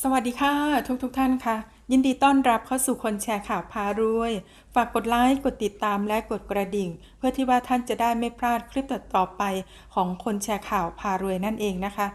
สวัสดีค่ะทุกทุกท่านค่ะ ยินดีต้อนรับเข้าสู่คนแชร์ข่าวพารวย ฝากกดไลค์กดติดตามและกดกระดิ่ง เพื่อที่ว่าท่านจะได้ไม่พลาดคลิปต่อไปของคนแชร์ข่าวพารวยนั่นเองนะคะ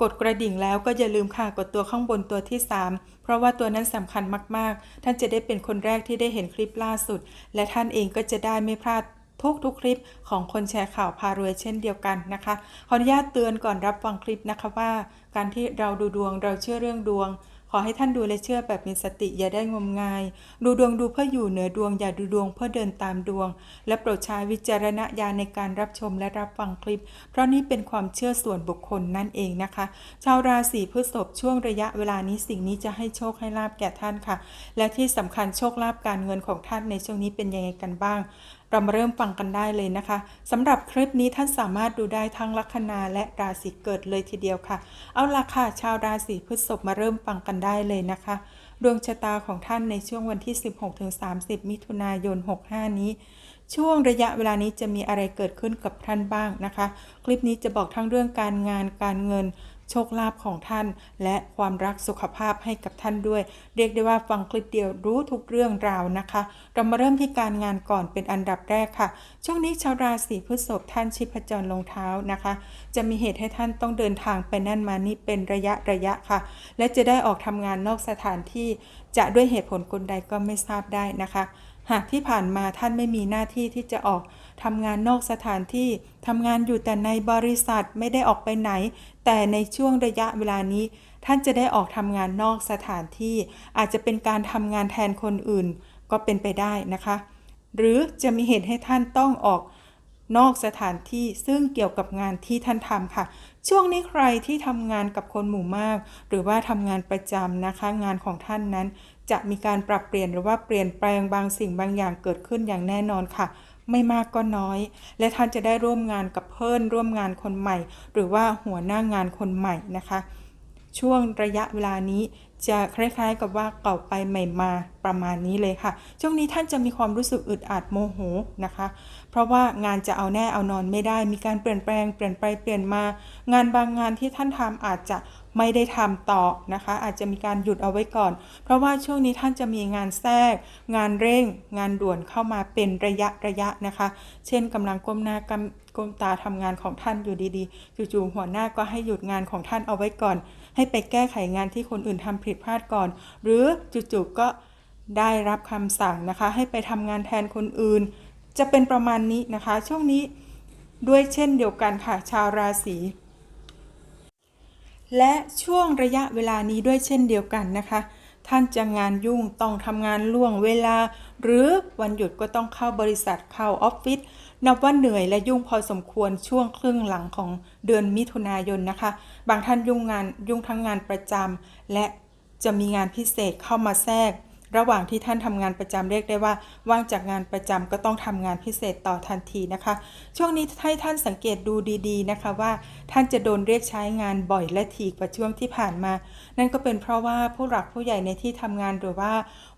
กดกระดิ่งแล้วก็อย่าลืมค่ะกดตัวข้างบนตัวที่ 3 เพราะว่าตัวนั้นสำคัญมากๆ ท่านจะได้เป็นคนแรกที่ได้เห็นคลิปล่าสุด และท่านเองก็จะได้ไม่พลาด ทุกทุกคลิปของคนแชร์ข่าวพารวยเช่นเดียวกันนะคะ ขออนุญาตเตือนก่อนรับฟังคลิปนะคะว่า การที่เราดูดวงเราเชื่อเรื่องดวง ขอให้ท่านดูและเชื่อแบบมีสติอย่าได้งมงาย ดูดวงดูเพื่ออยู่เหนือดวงอย่าดูดวงเพื่อเดินตามดวง และโปรดใช้วิจารณญาณในการรับชมและรับฟังคลิป เพราะนี่เป็นความเชื่อส่วนบุคคลนั่นเองนะคะ ชาวราศีพฤษภช่วงระยะเวลานี้สิ่งนี้จะให้โชคให้ลาบแก่ท่านค่ะ และที่สำคัญโชคลาภการเงินของท่านในช่วงนี้เป็นยังไงกันบ้างเรามาเริ่มฟังกันได้เลยนะคะสำหรับคลิปนี้ท่านสามารถดูได้ทั้งลัคนาและราศีเกิดเลยทีเดียวค่ะ เอาล่ะค่ะชาวราศีพฤษภมาเริ่มฟังกันได้เลยนะคะ ดวงชะตาของท่านในช่วงวันที่ 16-30 มิถุนายน 65 นี้ ช่วงระยะเวลานี้จะมีอะไรเกิดขึ้นกับท่านบ้างนะคะ คลิปนี้จะบอกทั้งเรื่องการงานการเงิน โชคลาภของท่าน และความรักสุขภาพให้กับท่านด้วย เรียกได้ว่าฟังคลิปเดียวรู้ทุกเรื่องราวนะคะ เรามาเริ่มที่การงานก่อนเป็นอันดับแรกค่ะ ช่วงนี้ชาวราศีพฤษภท่านชิพจรลงเท้านะคะ จะมีเหตุให้ท่านต้องเดินทางไปนั่นมานี่เป็นระยะระยะค่ะ และจะได้ออกทำงานนอกสถานที่จะด้วยเหตุผลกลใดก็ไม่ทราบได้นะคะ หากที่ผ่านมาท่านไม่มีหน้าที่ที่จะออกทำงานนอกสถานที่ทำงานอยู่แต่ในบริษัทไม่ได้ออกไปไหน แต่ในช่วงระยะเวลานี้ ท่านจะได้ออกทำงานนอกสถานที่ อาจจะเป็นการทำงานแทนคนอื่น ก็เป็นไปได้นะคะ หรือจะมีเหตุให้ท่านต้องออกนอกสถานที่ซึ่งเกี่ยวกับงานที่ท่านทำค่ะ ช่วงนี้ใครที่ทำงานกับคนหมู่มาก หรือว่าทำงานประจำนะคะ งานของท่านนั้น จะมีการปรับเปลี่ยนหรือว่าเปลี่ยนแปลงบางสิ่งบางอย่างเกิดขึ้นอย่างแน่นอนค่ะไม่มากก็น้อย และท่านจะได้ร่วมงานกับเพื่อนร่วมงานคนใหม่ หรือว่าหัวหน้างานคนใหม่นะคะ ช่วงระยะเวลานี้จะคล้ายๆกับว่าเก่าไปใหม่มาประมาณนี้เลยค่ะ ช่วงนี้ท่านจะมีความรู้สึกอึดอัดโมโหนะคะ เพราะว่างานจะเอาแน่เอานอนไม่ได้ มีการเปลี่ยนแปลงเปลี่ยนไปเปลี่ยนมา งานบางงานที่ท่านทำอาจจะไม่ได้ทำต่อนะคะ อาจจะมีการหยุดเอาไว้ก่อน เพราะว่าช่วงนี้ท่านจะมีงานแทรก งานเร่ง งานด่วนเข้ามาเป็นระยะระยะนะคะ เช่นกำลังก้มหน้ากำก้มตาทำงานของท่านอยู่ดีๆ จู่ๆหัวหน้าก็ให้หยุดงานของท่านเอาไว้ก่อน ให้ไปแก้ไขงานที่คนอื่นทำผิดพลาดก่อน หรือจู่ๆก็ได้รับคำสั่งนะคะ ให้ไปทำงานแทนคนอื่น จะเป็นประมาณนี้นะคะ ช่วงนี้ด้วยเช่นเดียวกันค่ะชาวราศีและช่วงระยะเวลานี้ด้วยเช่นเดียวกันนะคะ ท่านจะงานยุ่งต้องทำงานล่วงเวลา หรือวันหยุดก็ต้องเข้าบริษัทเข้าออฟฟิศ นับว่าเหนื่อยและยุ่งพอสมควรช่วงครึ่งหลังของเดือนมิถุนายนนะคะ บางท่านยุ่งงานยุ่งทั้งงานประจำและจะมีงานพิเศษเข้ามาแทรก ระหว่างที่ท่านทำงานประจำเรียกได้ว่า ว่างจากงานประจำก็ต้องทำงานพิเศษต่อทันทีนะคะ ช่วงนี้ให้ท่านสังเกตดูดีๆนะคะว่า ท่านจะโดนเรียกใช้งานบ่อยและถี่กว่าช่วงที่ผ่านมา นั่นก็เป็นเพราะว่าผู้หลักผู้ใหญ่ในที่ทำงานหรือว่า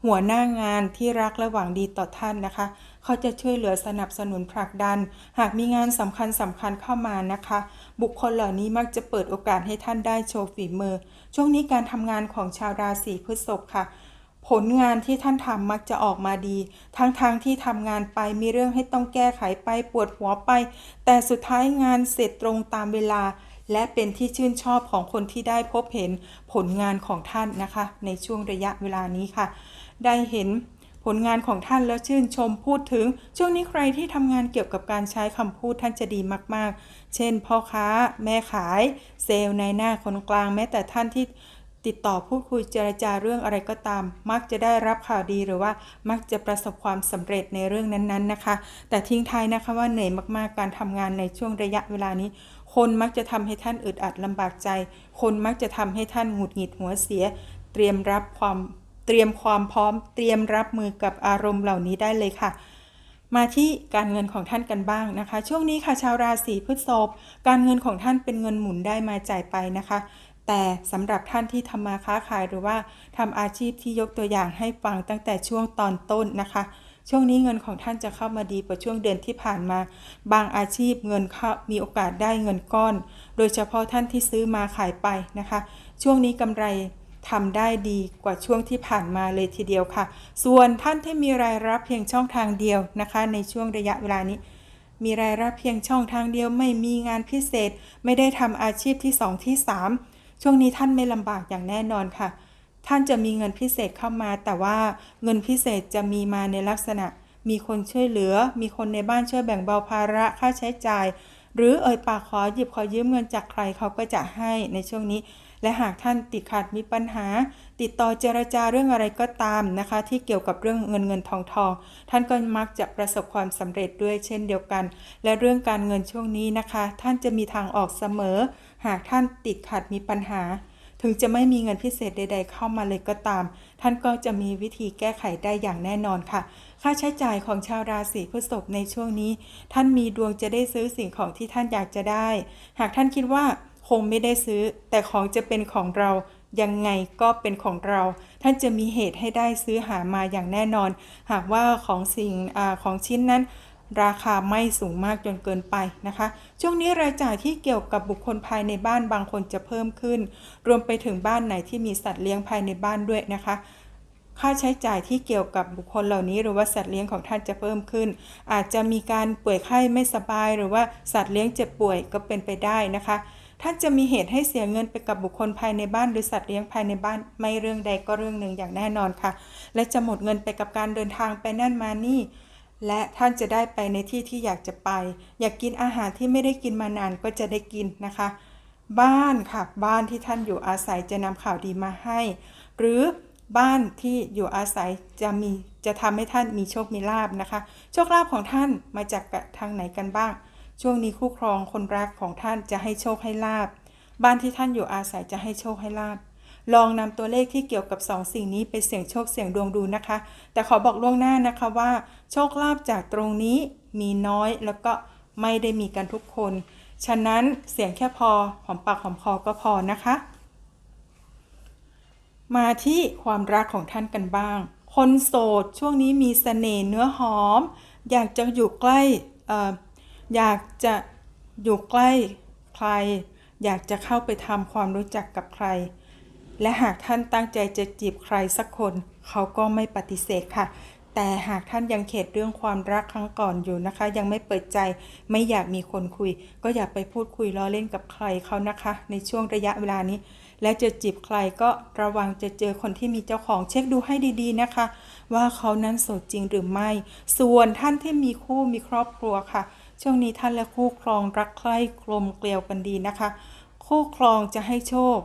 หัวหน้างานที่รักและหวังดีต่อท่านนะคะ เขาจะช่วยเหลือสนับสนุนผลักดัน หากมีงานสำคัญสำคัญเข้ามานะคะ บุคคลเหล่านี้มักจะเปิดโอกาสให้ท่านได้โชว์ฝีมือ ช่วงนี้การทำงานของชาวราศีพฤษภค่ะ ผลงานที่ท่านทำมักจะออกมาดี ทั้งๆทที่ทำงานไปมีเรื่องให้ต้องแก้ไขไปปวดหัวไป แต่สุดท้ายงานเสร็จตรงตามเวลา และเป็นที่ชื่นชอบของคนที่ได้พบเห็นผลงานของท่านนะคะ ในช่วงระยะเวลานี้ค่ะ ได้เห็นผลงานของท่านแล้วชื่นชมพูดถึง ช่วงนี้ใครที่ทำงานเกี่ยวกับการใช้คำพูดท่านจะดีมากๆ เช่น พ่อค้า แม่ขาย เซลล์ในหน้าคนกลางแม้แต่ท่านที่ ติดต่อพูดคุยเจรจาเรื่องอะไรก็ตาม มักจะได้รับข่าวดีหรือว่ามักจะประสบความสำเร็จในเรื่องนั้นๆนะคะ แต่ทิ้งท้ายนะคะว่าเหนื่อยมากๆการทำงานในช่วงระยะเวลานี้ คนมักจะทำให้ท่านอึดอัดลำบากใจ คนมักจะทำให้ท่านหงุดหงิดหัวเสีย เตรียมรับความเตรียมความพร้อม เตรียมรับมือกับอารมณ์เหล่านี้ได้เลยค่ะมาที่การเงินของท่านกันบ้างนะคะ ช่วงนี้ค่ะชาวราศีพฤษภการเงินของท่านเป็นเงินหมุนได้มาจ่ายไปนะคะ แต่สำหรับท่านที่ทำมาค้าขายหรือว่าทำอาชีพที่ยกตัวอย่างให้ฟังตั้งแต่ช่วงตอนต้นนะคะ ช่วงนี้เงินของท่านจะเข้ามาดีกว่าช่วงเดือนที่ผ่านมา บางอาชีพเงินเข้ามีโอกาสได้เงินก้อน โดยเฉพาะท่านที่ซื้อมาขายไปนะคะ ช่วงนี้กำไรทำได้ดีกว่าช่วงที่ผ่านมาเลยทีเดียวค่ะ ส่วนท่านที่มีรายรับเพียงช่องทางเดียวนะคะ ในช่วงระยะเวลานี้ มีรายรับเพียงช่องทางเดียวไม่มีงานพิเศษ ไม่ได้ทำอาชีพที่ 2 ที่ 3 ช่วงนี้ท่านไม่ลำบากอย่างแน่นอนค่ะ ท่านจะมีเงินพิเศษเข้ามา แต่ว่าเงินพิเศษจะมีมาในลักษณะ มีคนช่วยเหลือ มีคนในบ้านช่วยแบ่งเบาภาระค่าใช้จ่าย หรือเอ่ยปากขอหยิบขอยืมเงินจากใครเขาก็จะให้ในช่วงนี้ และหากท่านติดขัดมีปัญหา ติดต่อเจรจาเรื่องอะไรก็ตามนะคะ ที่เกี่ยวกับเรื่องเงินเงินทองทอง ท่านก็มักจะประสบความสำเร็จด้วยเช่นเดียวกัน และเรื่องการเงินช่วงนี้นะคะ ท่านจะมีทางออกเสมอ หากท่านติดขัดมีปัญหา ถึงจะไม่มีเงินพิเศษใด ๆ เข้ามาเลยก็ตาม ท่านก็จะมีวิธีแก้ไขได้อย่างแน่นอนค่ะ ค่าใช้จ่ายของชาวราศีพฤษภในช่วงนี้ ท่านมีดวงจะได้ซื้อสิ่งของที่ท่านอยากจะได้ หากท่านคิดว่าคงไม่ได้ซื้อ แต่ของจะเป็นของเรายังไงก็เป็นของเรา ท่านจะมีเหตุให้ได้ซื้อหามาอย่างแน่นอน หากว่าของสิ่งอของชิ้นนั้น ราคาไม่สูงมากจนเกินไปนะคะ ช่วงนี้รายจ่ายที่เกี่ยวกับบุคคลภายในบ้านบางคนจะเพิ่มขึ้น รวมไปถึงบ้านไหนที่มีสัตว์เลี้ยงภายในบ้านด้วยนะคะค่าใช้จ่ายที่เกี่ยวกับบุคคลเหล่านี้หรือว่าสัตว์เลี้ยงของท่านจะเพิ่มขึ้น อาจจะมีการป่วยไข้ไม่สบาย หรือว่าสัตว์เลี้ยงเจ็บป่วยก็เป็นไปได้นะคะ ท่านจะมีเหตุให้เสียเงินไปกับบุคคลภายในบ้าน หรือสัตว์เลี้ยงภายในบ้านไม่เรื่องใดก็เรื่องหนึ่งอย่างแน่นอนค่ะ และจะหมดเงินไปกับการเดินทางไปนั่นมานี่ และท่านจะได้ไปในที่ที่อยากจะไป อยากกินอาหารที่ไม่ได้กินมานานก็จะได้กินนะคะ บ้านค่ะ บ้านที่ท่านอยู่อาศัยจะนำข่าวดีมาให้ หรือบ้านที่อยู่อาศัยจะมีจะทำให้ท่านมีโชคมีลาบนะคะ โชคลาภของท่านมาจากทางไหนกันบ้าง ช่วงนี้คู่ครองคนรักของท่านจะให้โชคให้ลาบ บ้านที่ท่านอยู่อาศัยจะให้โชคให้ลาบ ลองนำตัวเลขที่เกี่ยวกับ 2 สิ่งนี้ไปเสี่ยงโชคเสี่ยงดวงดูนะคะ แต่ขอบอกล่วงหน้านะคะว่า โชคลาภจากตรงนี้มีน้อยแล้วก็ไม่ได้มีกันทุกคน ฉะนั้นเสียงแค่พอหอมปากหอมคอก็พอนะคะ มาที่ความรักของท่านกันบ้าง คนโสดช่วงนี้มีเสน่ห์เนื้อหอม อยากจะอยู่ใกล้ออยากจะอยู่ใกล้ใคร อยากจะเข้าไปทำความรู้จักกับใคร และหากท่านตั้งใจจะจีบใครสักคน เขาก็ไม่ปฏิเสธค่ะ แต่หากท่านยังเข็ดเรื่องความรักครั้งก่อนอยู่นะคะ ยังไม่เปิดใจไม่อยากมีคนคุย ก็อย่าไปพูดคุยล้อเล่นกับใครเขานะคะ ในช่วงระยะเวลานี้ และจะจีบใครก็ระวังจะเจอคนที่มีเจ้าของเช็คดูให้ดีๆนะคะ ว่าเขานั้นโสดจริงหรือไม่ ส่วนท่านที่มีคู่มีครอบครัวค่ะ ช่วงนี้ท่านและคู่ครองรักใคร่กลมเกลียวกันดีนะคะ คู่ครองจะให้โชค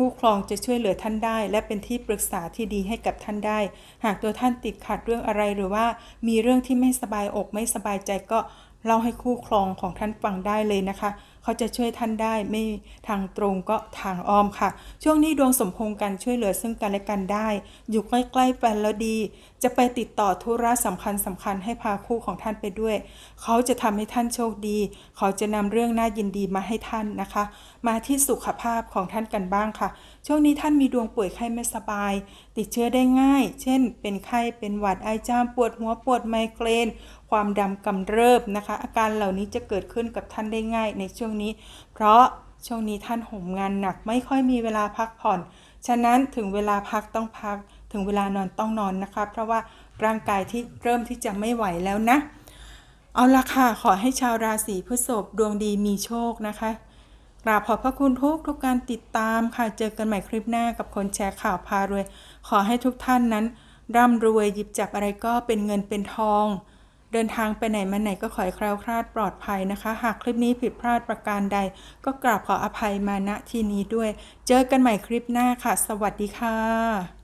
คู่ครองจะช่วยเหลือท่านได้ และเป็นที่ปรึกษาที่ดีให้กับท่านได้ หากตัวท่านติดขัดเรื่องอะไรหรือว่ามีเรื่องที่ไม่สบายอกไม่สบายใจก็เล่าให้คู่ครองของท่านฟังได้เลยนะคะเขาจะช่วยท่านได้ไม่ทางตรงก็ทางอ้อมค่ะ ช่วงนี้ดวงสมพงกันช่วยเหลือซึ่งกันและกันได้ อยู่ใกล้ๆแฟนแล้วดี จะไปติดต่อธุระสำคัญสำคัญให้พาคู่ของท่านไปด้วย เขาจะทำให้ท่านโชคดี เขาจะนำเรื่องน่ายินดีมาให้ท่านนะคะ มาที่สุขภาพของท่านกันบ้างค่ะ ช่วงนี้ท่านมีดวงป่วยไข้ไม่สบาย ติดเชื้อได้ง่าย เช่น เป็นไข้เป็นหวัดไอจามปวดหัวปวดไมเกรนความดำกำเริบนะคะ อาการเหล่านี้จะเกิดขึ้นกับท่านได้ง่ายในช่วงนี้ เพราะช่วงนี้ท่านโหมงานหนักไม่ค่อยมีเวลาพักผ่อน ฉะนั้นถึงเวลาพักต้องพัก ถึงเวลานอนต้องนอนนะคะ เพราะว่าร่างกายที่เริ่มที่จะไม่ไหวแล้วนะ เอาละค่ะ ขอให้ชาวราศีพฤษภดวงดีมีโชคนะคะกราบขอบพระคุณทุกทุกการติดตามค่ะ เจอกันใหม่คลิปหน้ากับคนแชร์ข่าวพารวย ขอให้ทุกท่านนั้น ร่ำรวยหยิบจับอะไรก็เป็นเงินเป็นทอง เดินทางไปไหนมาไหนก็ขอให้แคล้วคลาดปลอดภัยนะคะ หากคลิปนี้ผิดพลาดประการใด ก็กราบขออภัยมาณที่นี้ด้วย เจอกันใหม่คลิปหน้าค่ะ สวัสดีค่ะ